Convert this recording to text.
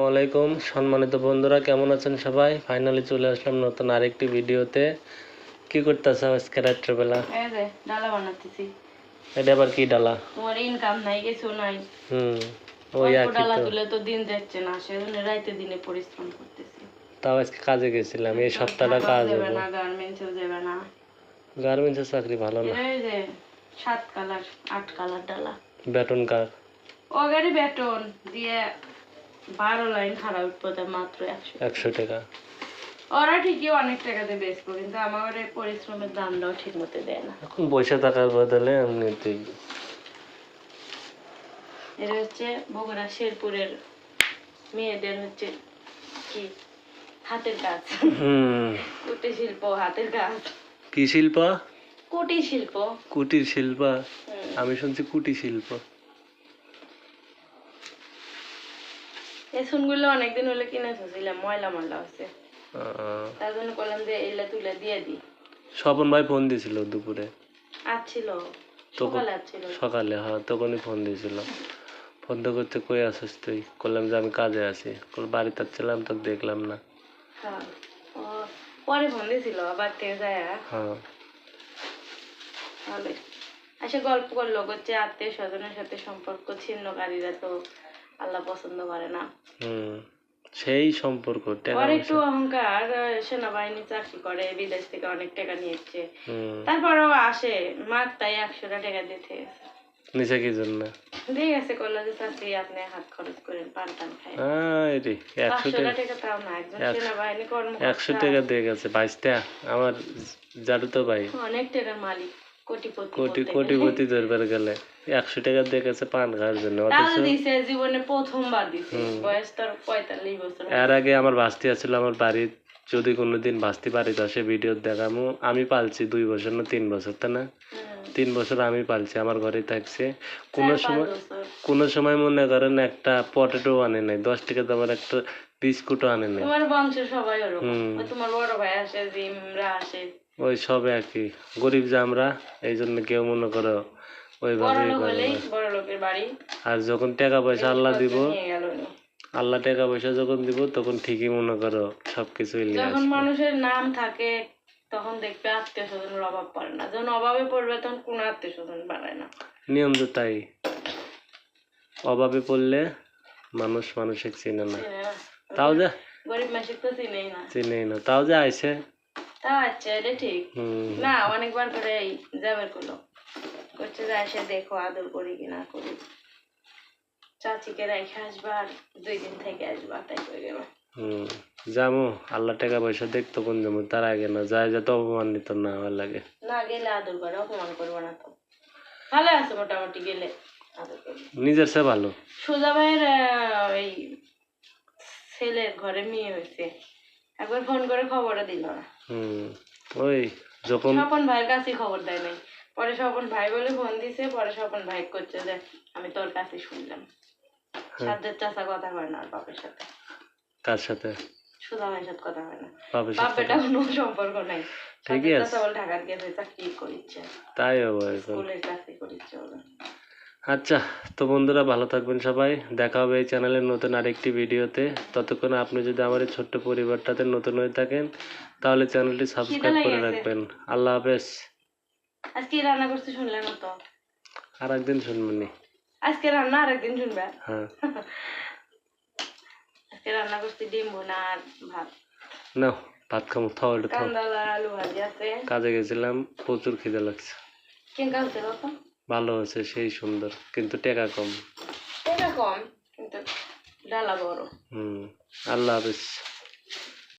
ওয়ালাইকুম সম্মানিত বন্ধুরা কেমন আছেন সবাই? ফাইনালি চলে আসলাম নতুন আরেকটি ভিডিওতে। কি করতেছ আজকে রাত্রেবেলা? ডালা বানাতেছি। এটা আবার কি ডালা? তোমার ইনকাম নাই কিছু নাই। হুম ওই অল্প ডালা তুলে তো দিন যাচ্ছে না সেজন্য রাইতে দিনে পরিশ্রম করতেছি। তাও আজকে কাজে গেছিলাম এই সপ্তাহটা কাজ হবে না গার্মেন্টসেও যাবে না। গার্মেন্টসের চাকরি ভালো না? এই যে সাত কালার আট কালার ডালা। বেতন কার? ও গাড়ি বেতন দিয়ে বারো লাইন খারাপ উঠতে মাত্র একশো একশো টাকা। ওরা ঠিকই অনেক টাকাতে বেচবো কিন্তু আমার পরিশ্রমের দামটাও ঠিক মতো দেয় না। এখন পয়সা টাকার বদলে এমনিতেই। এটা হচ্ছে বগুড়া শেরপুরের মেয়েদের হচ্ছে কি? হাতের কাজ। হুম। কুটির শিল্প হাতের কাজ। কি শিল্প? কুটির শিল্প। কুটির শিল্প? আমি শুনছি কুটির শিল্প। এই শুনগুলো অনেকদিন হলে কিনে থুছিলাম ময়লা ময়লা আছে তার জন্য করলাম যে এইলা তুলে দিয়ে দিই। স্বপন ভাই ফোন দিয়েছিল দুপুরে। আসছিল তো সকালে আসছিল সকালে হ্যাঁ তখনই ফোন দিয়েছিল ফোন তো করতে কই আসিস তুই? করলাম যে আমি কাজে আছি। কল বাড়িতে ছিলাম তো দেখলাম না। হ্যাঁ পরে ফোন দিয়েছিল আবার থেকে যায় হ্যাঁ। ভালোই। আসে গল্প করল করছে আত্মীয় স্বজনের সাথে সম্পর্ক ছিন্নকারীরা তো আল্লাহ পছন্দ করে না। সেই সম্পর্ক ওর একটু অহংকার সেনাবাহিনী চাকরি করে বিদেশ থেকে অনেক টাকা নিয়েছে। হুম। তারপরেও আসে মার তাই একশোটা টাকা দিতে নিচে কি জন্য? দিয়ে গেছে করল যে চাকরি আপনি হাত খরচ করেন পান টান খাই আহ, রে একশো পাঁচশো টাকা টাকা তাও না একজন সেনাবাহিনী একশো কর্মকর্তা টাকা দিয়ে গেছে বাইশটা। আমার জাদু তো ভাই। অনেক টাকার মালিক। কোটি গেলে। কোটিপতি ধরবার গেলে। একশো টাকা দিয়ে গেছে পান খাওয়ার জন্য জীবনে প্রথমবার দিছে। হুম। বয়স তোর পঁয়তাল্লিশ বছর। এর আগে আমার বাস্তি আছিল আমার বাড়ির যদি কোনোদিন বাস্তি বাড়িতে আসে ভিডিও দেখামু। আমি পালছি দুই বছর না তিন বছর তাই না? তিন বছর আমি পালছি আমার ঘরে থাকছে। কোনো সময়। কোনো সময় মনে করেন একটা পটেটো আনে নাই দশ টাকা দামের একটা বিস্কুটও আনে নাই। তোমার বংশের সবাই ওরকম। হুম। তোমার বড় ভাই আসে জিমরা আসে ওই সব একই গরিব যে আমরা এই জন্য কেউ মনে করো বাড়ি। আর যখন টাকা পয়সা আল্লাহ দিব। আল্লাহ টাকা পয়সা যখন দিব তখন ঠিকই মনে করো সবকিছুই নিয়ে যখন মানুষের নাম থাকে তখন দেখবে আত্মীয় স্বজনের অভাব পড়ে না। যখন অভাবে পড়বে তখন কোনো আত্মীয় স্বজন বাড়ায় না। নিয়ম তো তাই। অভাবে পড়লে মানুষ মানুষের চিনে না। তাও যে গরিব মাসিক তো চিনেই না। চিনেই না। তাও যে আইসে। তা আচ্ছা এটা ঠিক। না অনেকবার করে যাবার করল। করছে যে এসে দেখো আদর করি কি না করি। চাচিকে রেখে আসবা আর দুই দিন থেকে আসবা তাই করে গেল। আল্লাহ টাকা পয়সা দেখতো কোন যাব তার আগে না যায় যাতে অপমানিত না হওয়ার লাগে। না গেলে আদর করে অপমান করব না তো। ভালো আছে মোটামুটি গেলে আদর নিজের সে ভালো। সোজা ভাইয়ের এই ছেলের ঘরে মেয়ে হয়েছে। একবার ফোন করে খবরও দিল না। হুম ওই যখন স্বপন ভাইয়ের কাছেই খবর দেয় নাই। পরে স্বপন ভাই বলে ফোন দিছে পরে স্বপন ভাই করছে যে আমি তোর কাছে শুনলাম। সাজ্জাদ চাচা কথা হয় না আর বাপের সাথে। কার সাথে? সুধা ভাইয়ের সাথে কথা হয় না। বাপের বাপ সাথে বেটা কোনো সম্পর্ক নাই। ঠিকই আছে। চাচা বলে ঢাকার গেছে চাকরি করিচ্ছে তাই হবে স্কুলের চাকরি করিচ্ছে বলে আচ্ছা তো বন্ধুরা ভালো থাকবেন সবাই। দেখা হবে এই চ্যানেলের নতুন আরেকটি ভিডিওতে। ততক্ষণ আপনি যদি আমার এই ছোট্ট পরিবারটাতে নতুন হয়ে থাকেন তাহলে চ্যানেলটি সাবস্ক্রাইব করে রাখবেন। আল্লাহ হাফেজ। আজকে রান্না করতে শুনলে না তো। আর একদিন শুনবেনি আজকে রান্না আরেকদিন শুনবে। হ্যাঁ। আজকে রান্না করছি ডিম ভুনা আর ভাত। নাও ভাত খামো থাও এটা থাও আর কাজে গেছিলাম প্রচুর খিদে লাগছে। হচ্ছে বাবা ভালো হয়েছে সেই সুন্দর কিন্তু টাকা কম। টাকা কম কিন্তু ডালা বড়। হুম আল্লাহ হাফেজ।